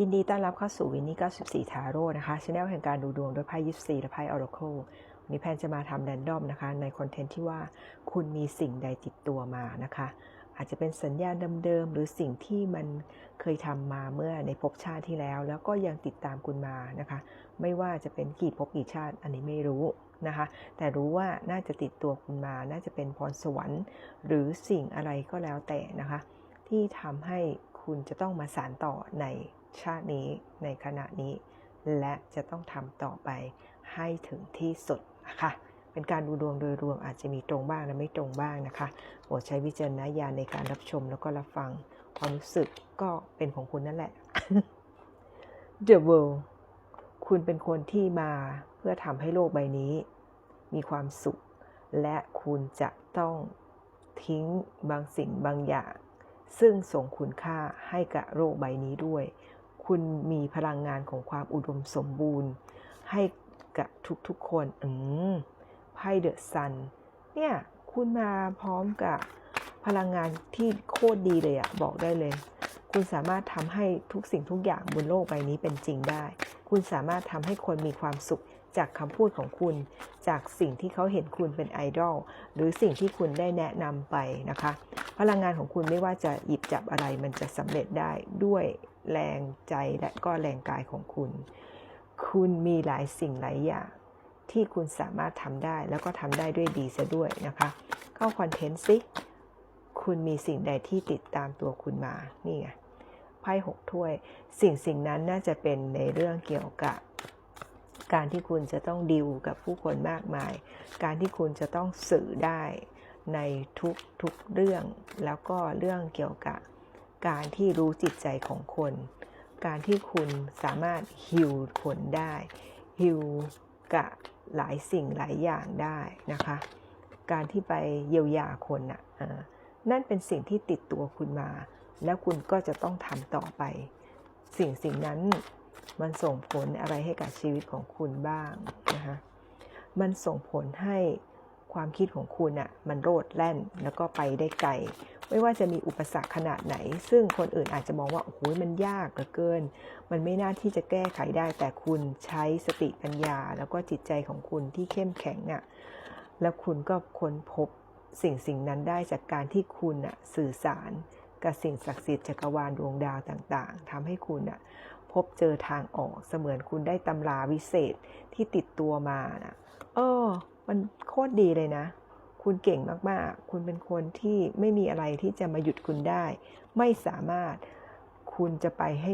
ยินดีต้อนรับเข้าสู่วินนี่ 94 ทาโร่นะคะช anel แห่งการดูดวงด้วยไพ่ยิปซีและไพ่ออร์ c ควันนี้แพนจะมาทำแรนดอมนะคะ ในคอนเทนต์ที่ว่าคุณมีสิ่งใดติดตัวมานะคะ อาจจะเป็นสัญญาณเดิมๆ หรือสิ่งที่มันเคยทำมาเมื่อในภพชาติที่แล้ว แล้วก็ยังติดตามคุณมานะคะ ไม่ว่าจะเป็นกี่ภพกี่ชาติอันนี้ไม่รู้นะคะ แต่รู้ว่าน่าจะติดตัวคุณมา น่าจะเป็นพรสวรรค์ หรือสิ่งอะไรก็แล้วแต่นะคะ ที่ทำให้คุณจะต้องมาสานต่อใน ชาตินี้ในขณะนี้ และจะต้องทำต่อไปให้ถึงที่สุดนะคะเป็นการดูดวงโดยรวมอาจจะมีตรงบ้างและไม่ตรงบ้างนะคะโปรดใช้วิจารณญาณในการรับชมแล้วก็รับฟังความรู้สึกก็เป็นของคุณนั่นแหละ The World คุณเป็นคนที่มาเพื่อทำให้โลกใบนี้ มีความสุข และคุณจะต้องทิ้งบางสิ่งบางอย่าง ซึ่งส่งคุณค่าให้กับโลกใบนี้ด้วย คุณมีพลังงานของความอุดมสมบูรณ์ ให้กับทุกๆคนอืมไพ่เดอะซันเนี่ยคุณมาพร้อมกับพลังงานที่โคตรดีเลยอะบอกได้เลย คุณสามารถทำให้ทุกสิ่งทุกอย่างบนโลกใบนี้เป็นจริงได้ คุณสามารถทำให้คนมีความสุขจากคำพูดของคุณ จากสิ่งที่เขาเห็นคุณเป็นไอดอลหรือสิ่งที่คุณได้แนะนำไปนะคะ พลังงานของคุณไม่ว่าจะหยิบจับอะไรมันจะสำเร็จได้ด้วย แรงใจและก็แรงกายของคุณ คุณมีหลายสิ่งหลายอย่างที่คุณสามารถทำได้แล้วก็ทำได้ด้วยดีซะด้วยนะคะ เข้าคอนเทนต์สิคุณมีสิ่งใดที่ติดตามตัวคุณมา นี่ไง ไพ่หกถ้วย สิ่งสิ่งนั้นน่าจะเป็นในเรื่องเกี่ยวกับ การที่คุณจะต้องดิวกับผู้คนมากมาย การที่คุณจะต้องสื่อได้ในทุกทุกเรื่อง แล้วก็เรื่องเกี่ยวกับ การที่รู้จิตใจของคน การที่คุณสามารถฮิวคนได้ฮิวกับหลายสิ่งหลายอย่างได้นะคะ การที่ไปเยียวยาคนน่ะอ่านั่นเป็นสิ่งที่ติดตัวคุณมา แล้วคุณก็จะต้องทำต่อไป สิ่งสิ่งนั้นมันส่งผลอะไรให้กับชีวิตของคุณบ้างนะคะมันส่งผลให้ความคิดของคุณอะ่ะมันโรดแล่นแล้วก็ไปได้ไกล ไม่ว่าจะมีอุปสรรคขนาดไหน ซึ่งคนอื่นอาจจะมองว่าโอ้โหมันยากเหลือเกิน มันไม่น่าที่จะแก้ไขได้ แต่คุณใช้สติปัญญา แล้วก็จิตใจของคุณที่เข้มแข็งอะ่ะแล้วคุณก็ค้นพบสิ่งสิ่งนั้นได้จากการที่คุณอะสื่อสารกับสิ่งศักดิ์สิทธิ์จักรวาลดวงดาวต่างๆทำให้คุณอะพบเจอทางออกเสมือนคุณได้ตำราวิเศษที่ติดตัวมานะเออ มันโคตรดีเลยนะ คุณเก่งมากๆ คุณเป็นคนที่ไม่มีอะไรที่จะมาหยุดคุณได้ ไม่สามารถคุณจะไปให้